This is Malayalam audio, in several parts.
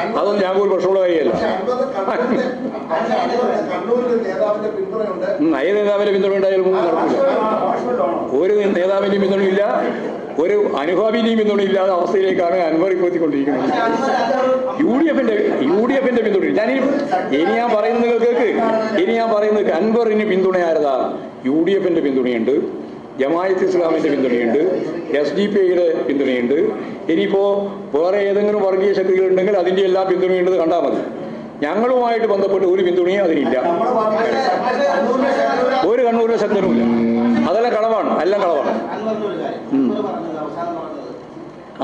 അതൊന്നും ഞാൻ ഒരു പ്രശ്നമുള്ള കാര്യമല്ല. കണ്ണൂരിലെ നേതാവിന്റെ പിന്തുണയുണ്ട്. നയ നേതാവിന്റെ പിന്തുണ ഉണ്ടായാലും നടക്കില്ല. ഒരു നേതാവിന്റെയും പിന്തുണയില്ല. ഒരു അനുഭാവിന്റെയും പിന്തുണയില്ലാത്ത അവസ്ഥയിലേക്കാണ് അൻവർ ഇപ്പോൾ എത്തിക്കൊണ്ടിരിക്കുന്നത് യു ഡി എഫിന്റെ യു ഡി എഫിന്റെ പിന്തുണ ഞാൻ ഇനി ഇനി ഞാൻ പറയുന്നത് നിങ്ങൾ കേൾക്ക് ഇനി ഞാൻ പറയുന്നത് അൻവറിന് പിന്തുണ ആരതാ യു ഡി എഫിന്റെ പിന്തുണയുണ്ട്. ജമായത്ത് ഇസ്ലാമിന്റെ പിന്തുണയുണ്ട് എസ് ഡി പി ഐയുടെ പിന്തുണയുണ്ട്. ഇനിയിപ്പോ വേറെ ഏതെങ്കിലും വർഗീയ ശക്തികൾ ഉണ്ടെങ്കിൽ അതിന്റെ എല്ലാ പിന്തുണയുണ്ടെന്ന് കണ്ടാൽ മതി. ഞങ്ങളുമായിട്ട് ബന്ധപ്പെട്ട് ഒരു പിന്തുണയും അതിനില്ല. ഒരു കണ്ണൂരിലെ ശക്തനുമില്ല. അതെല്ലാം കളവാണ് എല്ലാം കളവാണ്.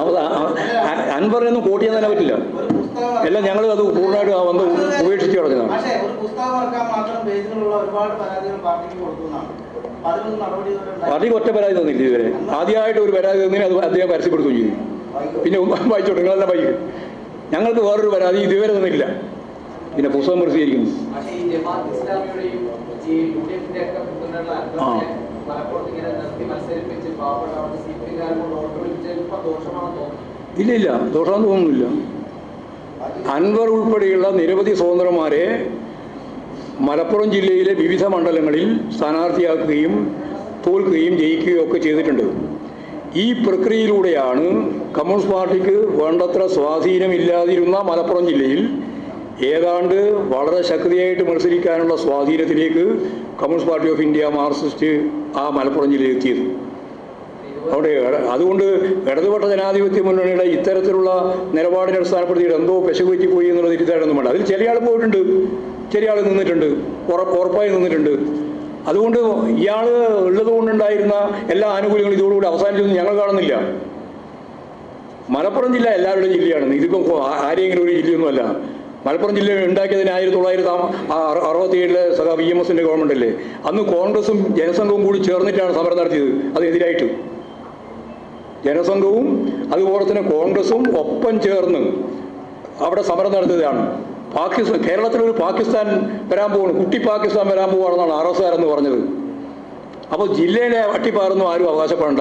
അൻവറിന്റെ ഒരു അൻവർ പറഞ്ഞത് അവസാനം പറഞ്ഞത് അവ- അ- അ- അൻവറിനൊന്നും കോട്ട് ചെയ്യാൻ തന്നെ പറ്റില്ല ഒരു പുസ്തകം എല്ലാം ഞങ്ങൾ അത് പൂർണമായിട്ട് ആ വന്ന് ഉപേക്ഷിച്ച് കിടക്കുന്നതാണ് പാർട്ടിക്ക് ഒറ്റ പരാതി തന്നില്ല ഇതുവരെ. ആദ്യമായിട്ട് ഒരു പരാതി തന്നതിന് അത് അദ്ദേഹം പരസ്യപ്പെടുത്തുകയും ചെയ്തു. പിന്നെ വായിച്ചോട്ടെ നിങ്ങളെല്ലാം വായിക്കും. ഞങ്ങൾക്ക് വേറൊരു പരാതി ഇതുവരെ തന്നില്ല പിന്നെ പുസ്തകം പ്രസിദ്ധീകരിക്കുന്നു. പക്ഷേ ഇപ്പൊ ദോഷമാണെന്ന് തോന്നുന്നില്ല. അൻവർ ഉൾപ്പെടെയുള്ള നിരവധി സ്വതന്ത്രന്മാരെ മലപ്പുറം ജില്ലയിലെ വിവിധ മണ്ഡലങ്ങളിൽ സ്ഥാനാർത്ഥിയാക്കുകയും തോൽക്കുകയും ജയിക്കുകയും ഒക്കെ ചെയ്തിട്ടുണ്ട്. ഈ പ്രക്രിയയിലൂടെയാണ് കമ്മ്യൂണിസ്റ്റ് പാർട്ടിക്ക് വേണ്ടത്ര സ്വാധീനമില്ലാതിരുന്ന മലപ്പുറം ജില്ലയിൽ ഏതാണ്ട് വളരെ ശക്തിയായിട്ട് മത്സരിക്കാനുള്ള സ്വാധീനത്തിലേക്ക് communist party of India Marxist ആ മലപ്പുറം ജില്ലയിൽ എത്തിയത്. അവിടെ അതുകൊണ്ട് ഇടതുപക്ഷ ജനാധിപത്യ മുന്നണിയുടെ ഇത്തരത്തിലുള്ള നിലപാടിനെ അടിസ്ഥാനപ്പെടുത്തിയിട്ട് എന്തോ പെശക് പറ്റി പോയി എന്നുള്ള തിരുത്താനൊന്നും വേണ്ട അതിൽ ചില ആൾ പോയിട്ടുണ്ട്. ചില ആൾ നിന്നിട്ടുണ്ട്. ഉറ- ഉറപ്പായി നിന്നിട്ടുണ്ട്. അതുകൊണ്ട് ഇയാൾ ഉള്ളത് കൊണ്ടുണ്ടായിരുന്ന എല്ലാ ആനുകൂല്യങ്ങളും ഇതോടുകൂടി അവസാനിച്ചൊന്നും ഞങ്ങൾ കാണുന്നില്ല. മലപ്പുറം ജില്ല എല്ലാവരുടെയും ജില്ലയാണ്. ഇതിപ്പം ആരെങ്കിലും ഒരു ജില്ലയൊന്നുമല്ല. മലപ്പുറം ജില്ല ഉണ്ടാക്കിയതിന് ആയിരത്തി തൊള്ളായിരത്തി അറുപത്തി ഏഴിലെ സഖാ വി എം എസിന്റെ ഗവൺമെന്റ് അല്ലേ അന്ന് കോൺഗ്രസും ജനസംഘവും കൂടി ചേർന്നിട്ടാണ് സമരം നടത്തിയത്. അതിനെതിരായിട്ട് ജനസംഘവും അതുപോലെ തന്നെ കോൺഗ്രസും ഒപ്പം ചേർന്ന് അവിടെ സമരം നടത്തിയതാണ്. പാകിസ്ഥാൻ കേരളത്തിലൊരു പാകിസ്ഥാൻ വരാൻ പോവാണ്. കുട്ടി പാകിസ്ഥാൻ വരാൻ പോവാണെന്നാണ് ആർ എസ് എന്ന് പറഞ്ഞത്. അപ്പോൾ ജില്ലയിലെ അട്ടിപ്പാറൊന്നും ആരും അവകാശപ്പെടേണ്ട.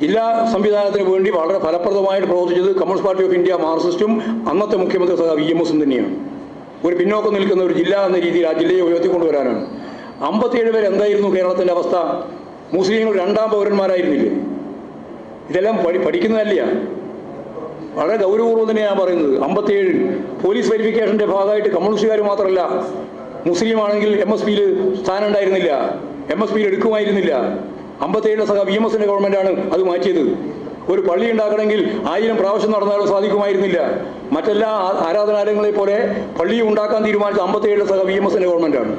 ജില്ലാ സംവിധാനത്തിന് വേണ്ടി വളരെ ഫലപ്രദമായിട്ട് പ്രവർത്തിച്ചത് കമ്മ്യൂണിസ്റ്റ് പാർട്ടി ഓഫ് ഇന്ത്യ മാർക്സിസ്റ്റും അന്നത്തെ മുഖ്യമന്ത്രി സഹ വി എം എസും തന്നെയാണ്. ഒരു പിന്നോക്കം നിൽക്കുന്ന ഒരു ജില്ല എന്ന രീതിയിൽ ആ ജില്ലയെ ഉയർത്തിക്കൊണ്ടുവരാനാണ്. അമ്പത്തിയേഴ് പേര് എന്തായിരുന്നു കേരളത്തിന്റെ അവസ്ഥ? മുസ്ലിങ്ങൾ രണ്ടാം പൗരന്മാരായിരുന്നില്ലേ? ഇതെല്ലാം പഠി പഠിക്കുന്നതല്ല വളരെ ഗൗരവപൂർവം തന്നെയാണ് പറയുന്നത്. അമ്പത്തിയേഴ് പോലീസ് വെരിഫിക്കേഷന്റെ ഭാഗമായിട്ട് കമ്മ്യൂണിസ്റ്റുകാർ മാത്രമല്ല മുസ്ലിം ആണെങ്കിൽ എം എസ് പിയിൽ സ്ഥാനം ഉണ്ടായിരുന്നില്ല എം എസ് പിയിൽ എടുക്കുമായിരുന്നില്ല. അമ്പത്തിയേഴിലെ സഹ വി എം എസിന്റെ ഗവൺമെന്റാണ് അത് മാറ്റിയത്. ഒരു പള്ളി ഉണ്ടാക്കണമെങ്കിൽ ആയിരം പ്രാവശ്യം നടന്നാലും സാധിക്കുമായിരുന്നില്ല. മറ്റെല്ലാ ആരാധനാലയങ്ങളെ പോലെ പള്ളി ഉണ്ടാക്കാൻ തീരുമാനിച്ച അമ്പത്തിയേഴിലെ സഹ വി എം എസിന്റെ ഗവൺമെന്റാണ്.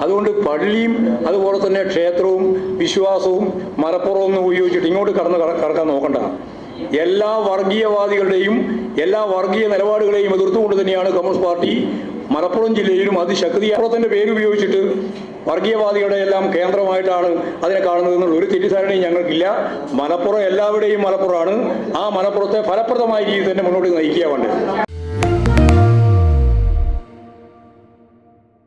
അതുകൊണ്ട് പള്ളിയും അതുപോലെ തന്നെ ക്ഷേത്രവും വിശ്വാസവും മലപ്പുറവും ഒന്നും ഉപയോഗിച്ചിട്ട് ഇങ്ങോട്ട് കടന്ന് കട- കടക്കാൻ നോക്കണ്ട. എല്ലാ വർഗീയവാദികളുടെയും എല്ലാ വർഗീയ നിലപാടുകളെയും എതിർത്തുകൊണ്ട് തന്നെയാണ് കമ്മ്യൂണിസ്റ്റ് പാർട്ടി മലപ്പുറം ജില്ലയിലും അതിശക്തി മലപ്പുറത്തിന്റെ പേര് ഉപയോഗിച്ചിട്ട് വർഗീയവാദികളുടെ എല്ലാം കേന്ദ്രമായിട്ടാണ് അതിനെ കാണുന്നത് എന്നുള്ള ഒരു തെറ്റിദ്ധാരണയും ഞങ്ങൾക്കില്ല. മലപ്പുറം എല്ലാവരുടെയും മലപ്പുറമാണ്. ആ മലപ്പുറത്തെ ഫലപ്രദമായ രീതിയിൽ തന്നെ മുന്നോട്ട് നയിക്കുക വേണ്ടത്.